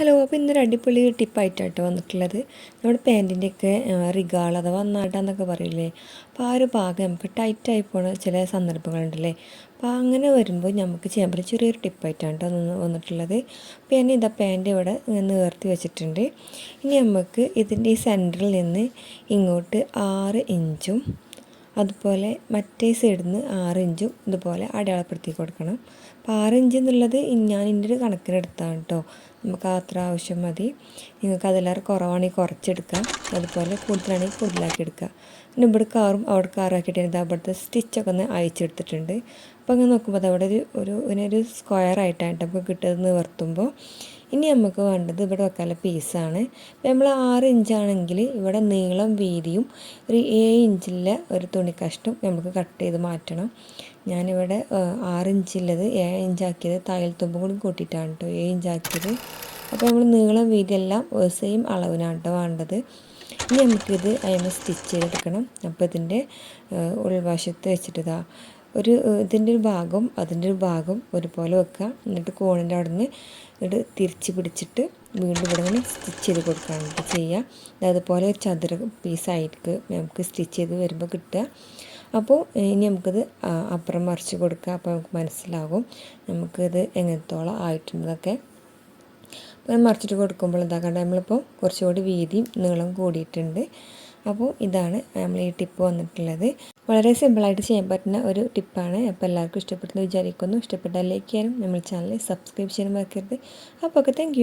Hello അപ്പോൾ ഇന്നൊരു അടിപൊളി ടിപ്പായിട്ടാട്ടോ വന്നിട്ടുള്ളത്. നമ്മുടെ പാന്റിന്റെയൊക്കെ റിഗാൾ അഥവാ നാട്ടാന്നൊക്കെ പറയില്ലേ? അപ്പോൾ ആ ഒരു ഭാഗം നമുക്ക് ടൈറ്റായി പോണ ചില സന്ദർഭങ്ങളുണ്ടല്ലേ? അപ്പോൾ അങ്ങനെ വരുമ്പോൾ നമുക്ക് ചെയ്യാൻ പറ്റിയ ചെറിയൊരു ടിപ്പായിട്ടാണ് കേട്ടോ വന്നിട്ടുള്ളത്. അപ്പോൾ ഇതാ പാന്റ് ഇവിടെ നിവർത്തി വെച്ചിട്ടുണ്ട്. ഇനി നമുക്ക് ഇതിന്റെ ഈ സെന്ററിൽ നിന്ന് ഇങ്ങോട്ട് ആറ് ഇഞ്ചും അതുപോലെ മറ്റേ സൈഡിൽ നിന്ന് ആറ് ഇഞ്ചും ഇതുപോലെ അടയാളപ്പെടുത്തി കൊടുക്കണം. അപ്പോൾ ആറ് ഇഞ്ച് എന്നുള്ളത് ഞാൻ എന്റെ ഒരു കണക്കിനെടുത്താണ് കേട്ടോ നമുക്ക് അത്ര ആവശ്യം മതി. നിങ്ങൾക്ക് അതിലേറെ കുറവാണെങ്കിൽ കുറച്ചെടുക്കാം അതുപോലെ കൂടുതലാണെങ്കിൽ കൂടുതലാക്കി എടുക്കുക പിന്നെ ഇവിടെ കാറും അവിടെ കാറാക്കിയിട്ട് ഇതാ അവിടുത്തെ സ്റ്റിച്ചൊക്കെ ഒന്ന് അയച്ചെടുത്തിട്ടുണ്ട് അപ്പോൾ അങ്ങനെ നോക്കുമ്പോൾ അവിടെ ഒരു ഒരു ഒരു സ്ക്വയർ ആയിട്ടാണ് നമുക്ക് കിട്ടുന്നത് നിവർത്തുമ്പോൾ. ഇനി നമുക്ക് വേണ്ടത് ഇവിടെ വെക്കാനുള്ള പീസാണ് ഇപ്പം നമ്മൾ ആറ് ഇഞ്ചാണെങ്കിൽ ഇവിടെ നീളം വീതിയും ഒരു ഏഴ് ഇഞ്ചിലെ ഒരു തുണി കഷ്ണം നമുക്ക് കട്ട് ചെയ്ത് മാറ്റണം. ഞാനിവിടെ ആറ് ഇഞ്ചുള്ളത് ഏഴ് ഇഞ്ചാക്കിയത് തയ്യൽ തുമ്പും കൂടി കൂട്ടിയിട്ടാണ് കേട്ടോ ഏഴ് ഇഞ്ചാക്കിയത് അപ്പോൾ നമ്മൾ നീളം വീതിയെല്ലാം സെയിം അളവിനാണ് കേട്ടോ വേണ്ടത്. ഇനി നമുക്കിത് അതിന് സ്റ്റിച്ച് ചെയ്തെടുക്കണം. അപ്പോൾ ഇതിന്റെ ഉൾവശത്ത് വെച്ചിട്ട് ഒരു ഇതിന്റെ ഒരു ഭാഗം അതിന്റെ ഒരു ഭാഗം ഒരുപോലെ വെക്കുക. എന്നിട്ട് കോണിന്റെ അവിടെ നിന്ന് ഇത് തിരിച്ച് പിടിച്ചിട്ട് വീണ്ടും ഇവിടെ ഇങ്ങനെ സ്റ്റിച്ച് ചെയ്ത് കൊടുക്കുകയാണ് ചെയ്യുക. അതുപോലെ ചതുര പീസായിരിക്കും നമുക്ക് സ്റ്റിച്ച് ചെയ്ത് വരുമ്പോൾ കിട്ടുക. അപ്പോൾ ഇനി നമുക്കത് അപ്പുറം മറിച്ച് കൊടുക്കുക. അപ്പോൾ നമുക്ക് മനസ്സിലാകും നമുക്കിത് എങ്ങനത്തോളം ആയിട്ടുണ്ടെന്നൊക്കെ. അപ്പോൾ മറിച്ചിട്ട് കൊടുക്കുമ്പോൾ എന്താ ഇതാക്കണ്ട നമ്മളിപ്പോൾ കുറച്ചുകൂടി വീതിയും നീളം കൂടിയിട്ടുണ്ട്. അപ്പോൾ ഇതാണ് നമ്മൾ ഈ ടിപ്പ് വന്നിട്ടുള്ളത്. വളരെ സിമ്പിളായിട്ട് ചെയ്യാൻ പറ്റുന്ന ഒരു ടിപ്പാണ്. അപ്പോൾ എല്ലാവർക്കും ഇഷ്ടപ്പെട്ടെന്ന് വിചാരിക്കുന്നു. ഇഷ്ടപ്പെട്ടാൽ ലൈക്ക് ചെയ്യാനും നമ്മൾ ചാനൽ സബ്സ്ക്രൈബ് ചെയ്യാനും മറക്കരുത്. അപ്പോൾ ഓക്കെ താങ്ക്